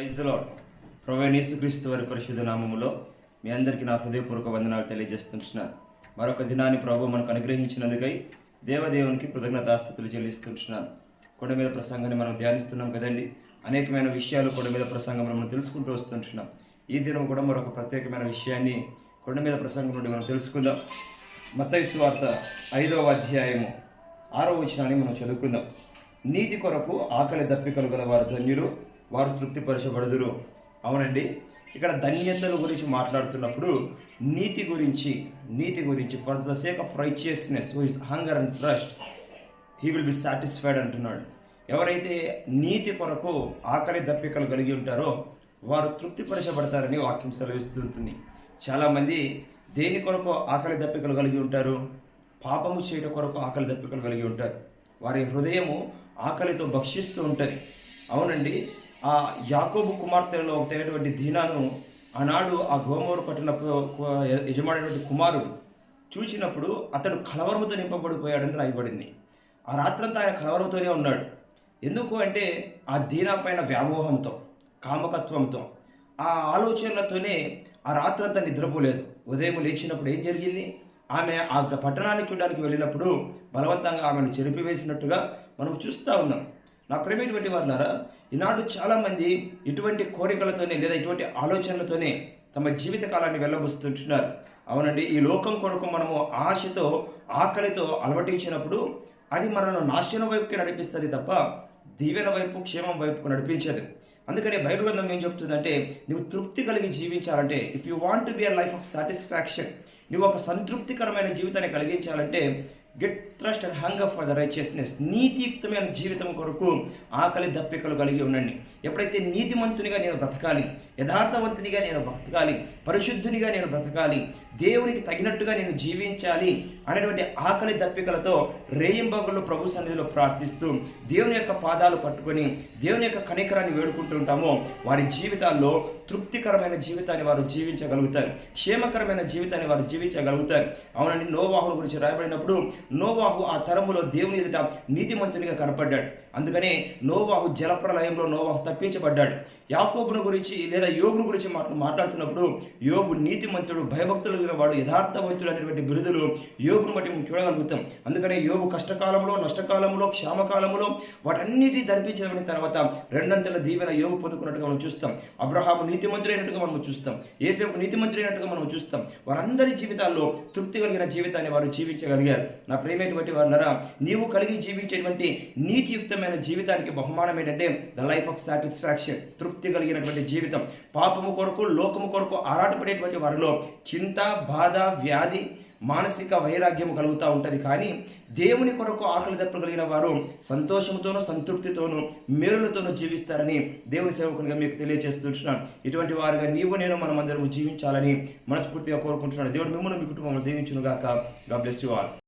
ప్రైజ్లో క్రీస్తు వారి పరిశుద్ధ నామములో మీ అందరికీ నా హృదయపూర్వక వందనాలు తెలియజేస్తుంటున్నాను మరొక దినాన్ని ప్రభు మనకు అనుగ్రహించినందుకై దేవదేవునికి కృతజ్ఞతాస్థుతులు చెల్లిస్తుంటున్నాను కొండ మీద ప్రసంగాన్ని మనం ధ్యానిస్తున్నాం కదండి. అనేకమైన విషయాలు కొండ మీద ప్రసంగం మనం తెలుసుకుంటూ వస్తుంటున్నాం. ఈ దినం కూడా మరొక ప్రత్యేకమైన విషయాన్ని కొండ మీద ప్రసంగం నుండి మనం తెలుసుకుందాం. మతైసు వార్త ఐదవ అధ్యాయము ఆరో వచనాన్ని మనం చదువుకుందాం. నీతి కొరకు ఆకలి దప్పికలు గల వారు ధన్యులు. వారు తృప్తిపరచబడుదురు. అవునండి. ఇక్కడ ధన్యతల గురించి మాట్లాడుతున్నప్పుడు నీతి గురించి నీతి గురించి for the sake of righteousness who is hunger and thirst he will be satisfied అంటున్నాడు. ఎవరైతే నీతి కొరకు ఆకలి దప్పికలు కలిగి ఉంటారో వారు తృప్తిపరచబడతారని వాక్యం సెలవిస్తుంటుంది. చాలామంది దేని కొరకు ఆకలి దప్పికలు కలిగి ఉంటారు? పాపము చేయడం కొరకు ఆకలి దప్పికలు కలిగి ఉంటారు. వారి హృదయము ఆకలితో భక్షిస్తూ ఉంటుంది. అవునండి. ఆ యాకోబు కుమార్తెలో ఒకటైనటువంటి దీనాను ఆనాడు ఆ గోమూరు పట్టిన యజమానటువంటి కుమారుడు చూసినప్పుడు అతడు కలవరముతో నింపబడిపోయాడని రాయబడింది. ఆ రాత్రంతా ఆయన కలవరంతోనే ఉన్నాడు. ఎందుకు అంటే ఆ దీనా పైన వ్యామోహంతో కామకత్వంతో ఆ ఆలోచనలతోనే ఆ రాత్రంతా నిద్రపోలేదు. ఉదయం లేచినప్పుడు ఏం జరిగింది? ఆమె ఆ పట్టణాన్ని చూడడానికి వెళ్ళినప్పుడు బలవంతంగా ఆమెను చెరిపివేసినట్టుగా మనం చూస్తూ ఉన్నాం. నా ప్రేమైనటువంటి వారులారా ఈనాడు చాలామంది ఇటువంటి కోరికలతోనే లేదా ఇటువంటి ఆలోచనలతోనే తమ జీవిత కాలాన్ని వెళ్ళబుస్తుంటున్నారు. అవునండి ఈ లోకం కొరకు మనము ఆశతో ఆకలితో అలవటించినప్పుడు అది మనల్ని నాశనం వైపుకి నడిపిస్తుంది తప్ప దీవెన వైపు క్షేమం వైపుకు నడిపించదు. అందుకని బైబిల్ గ్రంథం ఏం చెప్తుందంటే నువ్వు తృప్తి కలిగి జీవించాలంటే if you want to be a life of satisfaction నువ్వు ఒక సంతృప్తికరమైన జీవితాన్ని కలిగించాలంటే get thirst and hunger for the righteousness నీతియుక్తమైన జీవితం కొరకు ఆకలి దప్పికలు కలిగి ఉండండి. ఎప్పుడైతే నీతిమంతునిగా నేను బ్రతకాలి యథార్థవంతునిగా నేను బ్రతకాలి పరిశుద్ధునిగా నేను బ్రతకాలి దేవునికి తగినట్టుగా నేను జీవించాలి అనేటువంటి ఆకలి దప్పికలతో రేయింబగుళ్ళు ప్రభు సన్నిధిలో ప్రార్థిస్తూ దేవుని యొక్క పాదాలు పట్టుకొని దేవుని యొక్క కనికరాన్ని వేడుకుంటూ ఉంటామో వారి జీవితాల్లో తృప్తికరమైన జీవితాన్ని వారు జీవించగలుగుతారు క్షేమకరమైన జీవితాన్ని వారు జీవించగలుగుతారు. అవునండి నోవాహుల గురించి రాయబడినప్పుడు నోవాహు ఆ తరములో దేవుని ఎదుట నీతిమంతునిగా కనపడ్డాడు. అందుకనే నోవాహు జలప్రలయంలో నోవాహు తప్పించబడ్డాడు. యాకోబును గురించి లేదా యోగును గురించి మాట్లా మాట్లాడుతున్నప్పుడు యోగు నీతిమంతుడు భయభక్తులు వాడు యథార్థవంతుడు అనేటువంటి బిరుదులు యోగును బట్టి మనం చూడగలుగుతాం. అందుకనే యోగు కష్టకాలంలో నష్టకాలంలో క్షామకాలంలో వాటన్నిటి ధరిపించబడిన తర్వాత రెండంతల దీవెన యోగు పొందుకున్నట్టుగా మనం చూస్తాం. అబ్రహాము నీతిమంతుడైనట్టుగా మనం చూస్తాం. ఏసేపు నీతిమంతుడైనట్టుగా మనం చూస్తాం. వారందరి జీవితాల్లో తృప్తి కలిగిన జీవితాన్ని వారు జీవించగలిగారు. నా ప్రేమైనటువంటి వాళ్ళరా నీవు కలిగి జీవించేటువంటి నీతియుక్తమైన జీవితానికి బహుమానం ఏంటంటే ద లైఫ్ ఆఫ్ సాటిస్ఫాక్షన్ తృప్తి కలిగినటువంటి జీవితం. పాపము కొరకు లోకము కొరకు ఆరాటపడేటువంటి వారిలో చింత బాధ వ్యాధి మానసిక వైరాగ్యం కలుగుతూ ఉంటుంది. కానీ దేవుని కొరకు ఆకలి దప్పులు కలిగిన వారు సంతోషంతోనూ సంతృప్తితోనూ మేలులతోనూ జీవిస్తారని దేవుని సేవకునిగా మీకు తెలియజేస్తున్నాను ఇటువంటి వారుగా నీవు నేను మనం అందరం జీవించాలని మనస్ఫూర్తిగా కోరుకుంటున్నాను. దేవుడు మిమ్మల్ని మీ కుటుంబంలో దీవించునుగాక. God bless you all